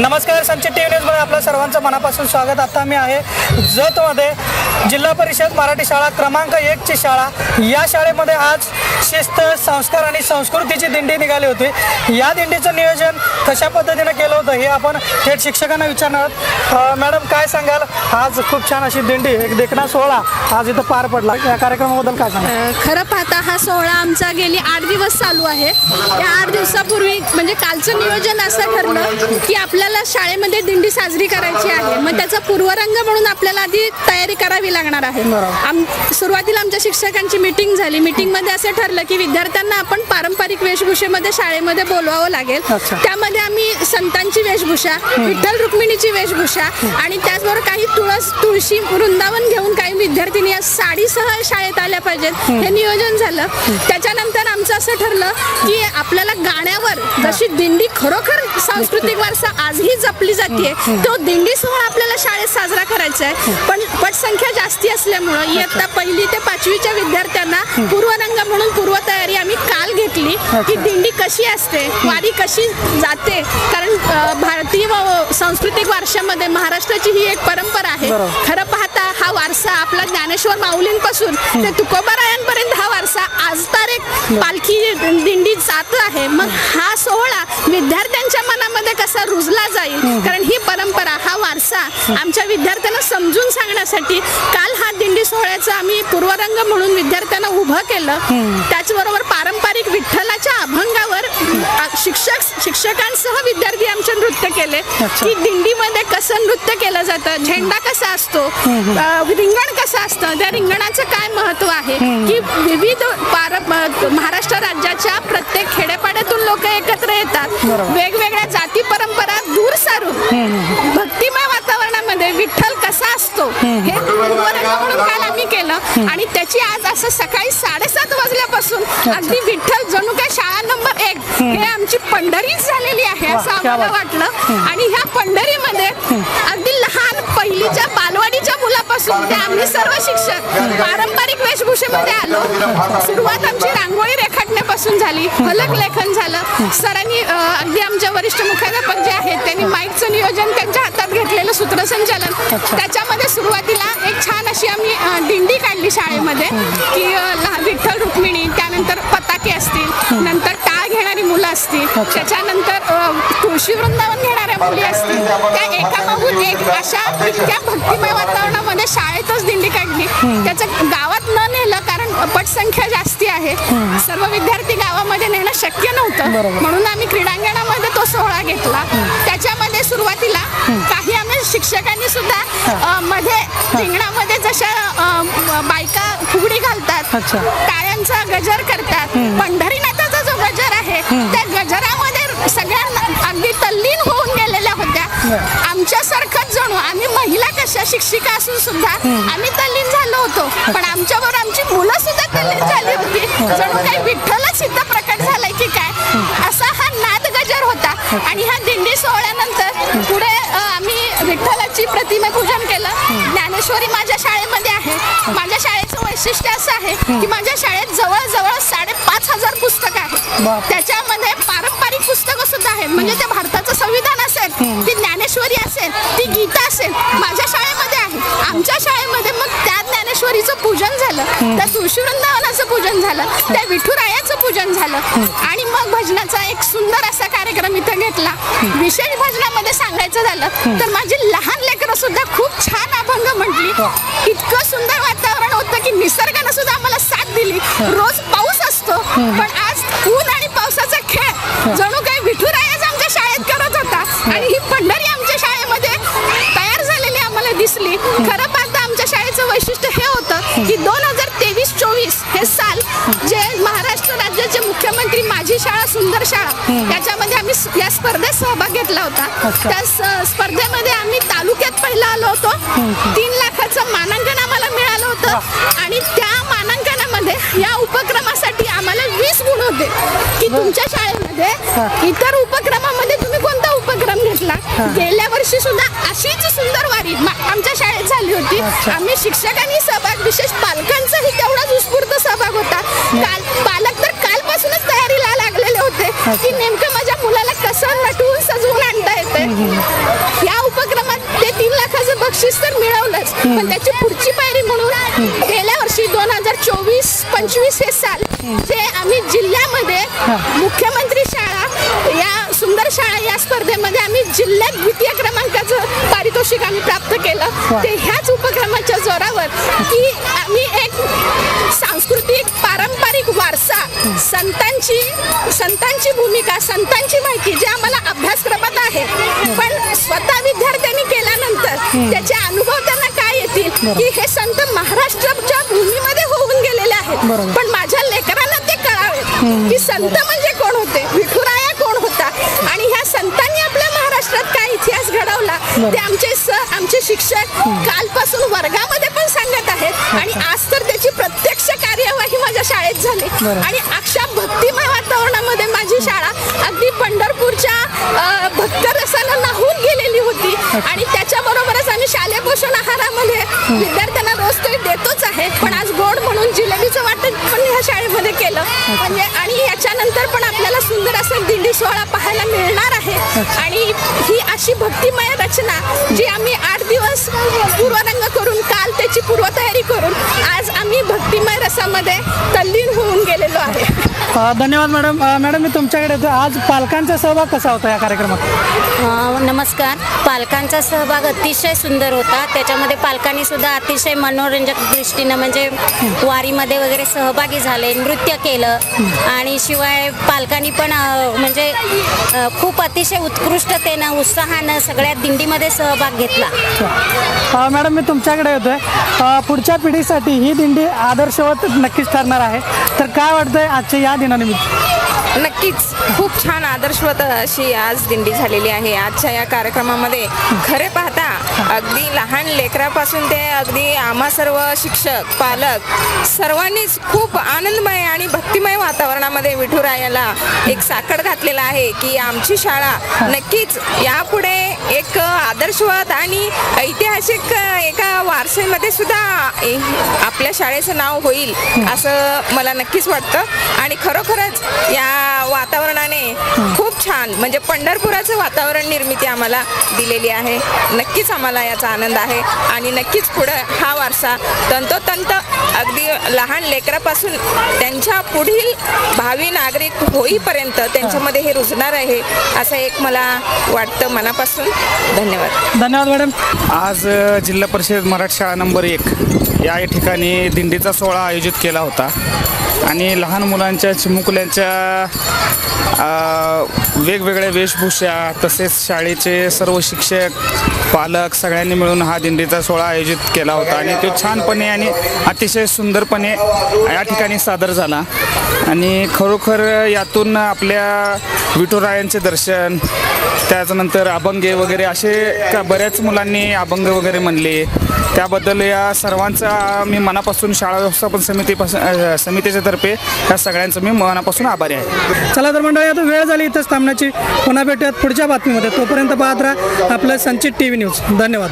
नमस्कार संचित T V न्यूजमध्ये आपलं सर्वांचं मनापासून स्वागत. आता मी आहे जतमध्ये. जिल्हा परिषद मराठी शाळा क्रमांक एकची शाळा. या शाळेमध्ये आज शिस्त संस्कार आणि संस्कृतीची दिंडी निघाली होती. या दिंडीचं नियोजन कशा पद्धतीनं केलं होतं हे आपण थेट शिक्षकांना विचारणार मॅडम काय सांगाल? आज खूप छान अशी दिंडी एक देखणा सोहळा आज इथं पार पडला. या कार्यक्रमाबद्दल काय सांगाल? खरं पाहता हा सोहळा आमचा गेली आठ दिवस चालू आहे. या आठ दिवसापूर्वी म्हणजे कालचं नियोजन असं ठरलं की आपल्याला शाळेमध्ये दिंडी साजरी करायची आहे. मग त्याचा पूर्वरंग म्हणून आपल्याला आधी तयारी करावी लागणार आहे. आम सुरुवातीला आमच्या शिक्षकांची मिटिंग झाली मिटिंगमध्ये असं ठरलं की विद्यार्थ्यांना आपण पारंपरिक वेशभूषेमध्ये शाळेमध्ये बोलवावं लागेल. त्यामध्ये आम्ही संतांची वेशभूषा विठ्ठल रुक्मिणीची वेशभूषा आणि त्याचबरोबर काही तुळस तुळशी वृंदावन विद्यार्थिनी या साडीसह शाळेत आल्या पाहिजेत. हे नियोजन झालं. त्याच्यानंतर आमचं असं ठरलं की आपल्याला गाण्यावर जशी दिंडी खरोखर सांस्कृतिक वारसा आजही जपली जाते तो दिंडी सोहळा आपल्याला शाळेत साजरा करायचा आहे पण पटसंख्या जास्ती असल्यामुळं इयत्ता पहिली ते पाचवीच्या विद्यार्थ्यांना पूर्वरंग म्हणून पूर्वतयारी आम्ही काल घेतली की दिंडी कशी असते वारी कशी जाते कारण भारतीय सांस्कृतिक वारशामध्ये महाराष्ट्राची ही एक परंपरा आहे. खरं पाहता हा वारसा आपला ज्ञानेश्वर माऊलींपासून ते तुकोबारायांपर्यंत हा वारसा आज तर एक पालखी दिंडी जात आहे. मग हा सोहळा विद्यार्थ्यांच्या मनामध्ये कसा रुजला जाईल? कारण ही परंपरा हा वारसा आमच्या विद्यार्थ्यांना समजून सांगण्यासाठी काल हा दिंडी सोहळ्याचा आम्ही पूर्वरंग म्हणून विद्यार्थ्यांना उभं केलं. त्याचबरोबर पारंपरिक विठ्ठलाच्या अभंगावर शिक्षक शिक्षकांसह विद्यार्थी आमचे नृत्य केले. की दिंडीमध्ये कसं नृत्य केलं जातं? झेंडा कसा असतो? रिंगण कसं असतं. त्या रिंगणाचं काय महत्त्व आहे? की विविध महाराष्ट्र राज्याच्या प्रत्येक खेड्यापाड्यातून लोक एकत्र येतात. वेगवेगळ्या जाती परंपरा दूर सारून. भक्तिमय वातावरणामध्ये विठ्ठल कसा असतो? हे म्हणून काल आम्ही केलं. आणि त्याची आज असं सकाळी साडेसात वाजल्यापासून अगदी विठ्ठल जणू काय शाळा नंबर एक. हे आमची पंढरीच झालेली आहे असं आम्हाला. वाटलं. आणि ह्या पंढरीमध्ये अगदी मुलापासून ते आम्ही सर्व शिक्षक पारंपरिक वेशभूषेमध्ये आलो. सुरुवात आमची रांगोळी रेखाटण्यापासून झाली. फलक लेखन झालं. सरांनी अगदी आमच्या वरिष्ठ मुख्याध्यापक जे आहेत त्यांनी माईकचं नियोजन त्यांच्या हातात घेतलेलं सूत्रसंचालन. त्याच्यामध्ये सुरुवातीला एक छान अशी आम्ही दिंडी काढली शाळेमध्ये की विठ्ठल रुक्मिणी त्यानंतर पताके असतील नंतर टाळ घेणारी मुलं असतील त्याच्यानंतर तुळशी वृंदावन घेणाऱ्या मुली असतील. त्या एकामागून एक अशा इतक्या भक्तिमय वातावरणामध्ये शाळेतच दिंडी काढली. त्याचं गावात न नेलं कारण पटसंख्या जास्ती आहे. सर्व विद्यार्थी गावामध्ये नेणं शक्य नव्हतं. म्हणून आम्ही क्रीडांगणामध्ये तो सोहळा घेतला. त्याच्यामध्ये सुरुवातीला काही आम्ही शिक्षकांनी सुद्धा मध्ये रिंगणामध्ये जशा बायका फुगडी घालतात अच्छा. टाळ्यांचा गजर करतात. पंढरीनाथाचा जो गजर आहे त्या गजरामध्ये सगळ्या आमच्यासारखंच जणू. आम्ही महिला कशा? शिक्षिका असून सुद्धा आम्ही तल्लीन झालो होतो. पण आमच्याबरोबर आमची मुलं सुद्धा तल्लीन झाली होती. जणू काही विठ्ठलच इथं प्रकट झालाय की काय? असा हा नाद गजर होता. आणि ह्या दिंडी सोहळ्यानंतर पुढे आम्ही विठ्ठलाची प्रतिमे पूजन केलं. ज्ञानेश्वरी माझ्या शाळेमध्ये आहे. माझ्या शाळेचं वैशिष्ट्य असं आहे की माझ्या शाळेत जवळजवळ साडेपाच हजार पुस्तकं आहेत. त्याच्यामध्ये पारंपरिक पुस्तकं सुद्धा आहेत. म्हणजे ते भारताचं संविधान असेल ती ज्ञानेश्वरी असेल ती गीता असेल माझ्या शाळेमध्ये आहे आमच्या शाळेमध्ये मग त्या ज्ञानेश्वरीचं पूजन झालं. त्या तुळशी वृंदावनाचं पूजन झालं त्या विठुरायाचं पूजन झालं. आणि मग भजनाचा एक सुंदर असा कार्यक्रम इथं घेतला. विशेष भजनामध्ये सांगायचं झालं तर माझी लहान लेकरं सुद्धा खूप छान अभंग म्हटली. इतकं सुंदर वातावरण होतं की निसर्गानं सुद्धा आम्हाला साथ दिली. रोज पाऊस असतो पण आज सुंदर शाळा याच्यामध्ये आम्ही या स्पर्धेत सहभाग घेतला होता. त्या स्पर्धेमध्ये आम्ही तालुक्यात पहिला आलो होतो. तीन लाखाचं मानांकन आम्हाला मिळालं होतं. आणि त्या मानांकनामध्ये या उपक्रमासाठी आम्हाला वीस गुण होते. की तुमच्या शाळेमध्ये इतर उपक्रमामध्ये तुम्ही कोणता उपक्रम घेतला? गेल्या वर्षी सुद्धा अशीच सुंदर वारी आमच्या शाळेत झाली होती. आम्ही शिक्षकांनी सहभाग विशेष पालकांचाही तेवढाच की नेमकं माझ्या मुलाला कसं नटवून सजवून आणता येते या उपक्रमात ते तीन लाखाचं बक्षीस तर मिळवलंच. पण त्याची पुढची पायरी म्हणून गेल्या वर्षी दोन हजार चोवीस पंचवीस हे साल जे आम्ही जिल्ह्यामध्ये मुख्यमंत्री शाळा या सुंदर शाळा या स्पर्धेमध्ये आम्ही जिल्ह्यात द्वितीय क्रमांकाचं पारितोषिक आम्ही प्राप्त केलं. ते ह्याच उपक्रमाच्या जोरावर की संतांची संतांची भूमिका संतांची माहिती जे आम्हाला अभ्यासक्रमात आहे. पण स्वतः विद्यार्थ्यांनी केल्यानंतर त्याचे अनुभव त्यांना काय येतील? की हे संत महाराष्ट्राच्या भूमीमध्ये होऊन गेलेले आहेत. पण माझ्या लेकरांना ते कळावे. की संत म्हणजे कोण होते? विठुराया कोण होता? आणि ह्या संतांनी आपल्या महाराष्ट्रात काय इतिहास घडवला? ते आमचे सर आमचे शिक्षक कालपासून वर्गामध्ये पण सांगत आहेत. आणि आज तर त्याची झाली. बरं. आणि अशा भक्तिमय वातावरणामध्ये माझी शाळा अगदी पंढरपूरच्या भक्त रसानं नाहून गेलेली होती. आणि त्याच्याबरोबरच शाळेमध्ये केलं. म्हणजे आणि याच्यानंतर पण आपल्याला सुंदर असं दिंडी सोहळा पाहायला मिळणार आहे. आणि ही अशी भक्तिमय रचना जी आम्ही आठ दिवस पूर्वरंग करून काल त्याची पूर्वतयारी करून आज आम्ही भक्तिमय रसामध्ये तल्लीन होऊन गेलेलो आहे. धन्यवाद मॅडम. मॅडम मी तुमच्याकडे येतो. आज पालकांचा सहभाग कसा होता या कार्यक्रमात? नमस्कार. पालकांचा सहभाग अतिशय सुंदर होता. त्याच्यामध्ये पालकांनी सुद्धा अतिशय मनोरंजक दृष्टीनं म्हणजे वारीमध्ये वगैरे सहभागी झाले नृत्य केलं. आणि शिवाय पालकांनी पण म्हणजे खूप अतिशय उत्कृष्टतेनं उत्साहानं सगळ्या दिंडीमध्ये सहभाग घेतला. मॅडम मी तुमच्याकडे येतोय. पुढच्या पिढीसाठी ही दिंडी आदर्शवत नक्कीच ठरणार आहे. तर काय वाटतंय आजच्या या दिनानिमित्त? नक्कीच खूप छान आदर्शवत अशी आज दिंडी झालेली आहे. आजच्या या कार्यक्रमामध्ये खरे पाहता अगदी लहान लेकरापासून ते अगदी आम्हा सर्व शिक्षक पालक सर्वांनीच खूप आनंदमय आणि भक्तिमय वातावरणामध्ये विठुरायाला एक साखर घातलेला आहे की आमची शाळा नक्कीच यापुढे एक आदर्शवत आणि ऐतिहासिक एका वारसेमध्ये सुद्धा आपल्या शाळेचं नाव होईल असं मला नक्कीच वाटतं. आणि खरोखरच या वातावरणाने खूप छान म्हणजे पंढरपुराचं वातावरण निर्मिती आम्हाला दिलेली आहे. नक्कीच आम्हाला याचा आनंद आहे. आणि नक्कीच पुढं हा वारसा तंतोतंत अगदी लहान लेकरापासून त्यांच्या पुढील भावी नागरिक होईपर्यंत त्यांच्यामध्ये हे रुजणार आहे असं एक मला वाटतं मनापासून. धन्यवाद. धन्यवाद मॅडम. आज जिल्हा परिषद मराठी शाळा नंबर एक या ठिकाणी दिंडीचा सोहळा आयोजित केला होता. आणि लहान मुलांच्या चिमुकल्यांच्या वेगवेगळ्या वेशभूषा तसेच शाळेचे सर्व शिक्षक पालक सगळ्यांनी मिळून हा दिंडीचा सोहळा आयोजित केला होता. आणि तो छानपणे आणि अतिशय सुंदरपणे या ठिकाणी सादर झाला. आणि खरोखर यातून आपल्या विठुरायांचे दर्शन त्याच्यानंतर अभंगे वगैरे असे का बऱ्याच मुलांनी अभंग वगैरे म्हणले. त्याबद्दल या सर्वांचा मी मनापासून शाळा व्यवस्थापन समितीपासून समितीच्या तर्फे या सगळ्यांचं मी मनापासून आभारी आहे. चला तर मंडळी आता वेळ झाली इथंच थांबण्याची. पुन्हा भेटूयात पुढच्या बातमीमध्ये. तोपर्यंत पाहत राहा आपलं संचित टी व्ही न्यूज. धन्यवाद.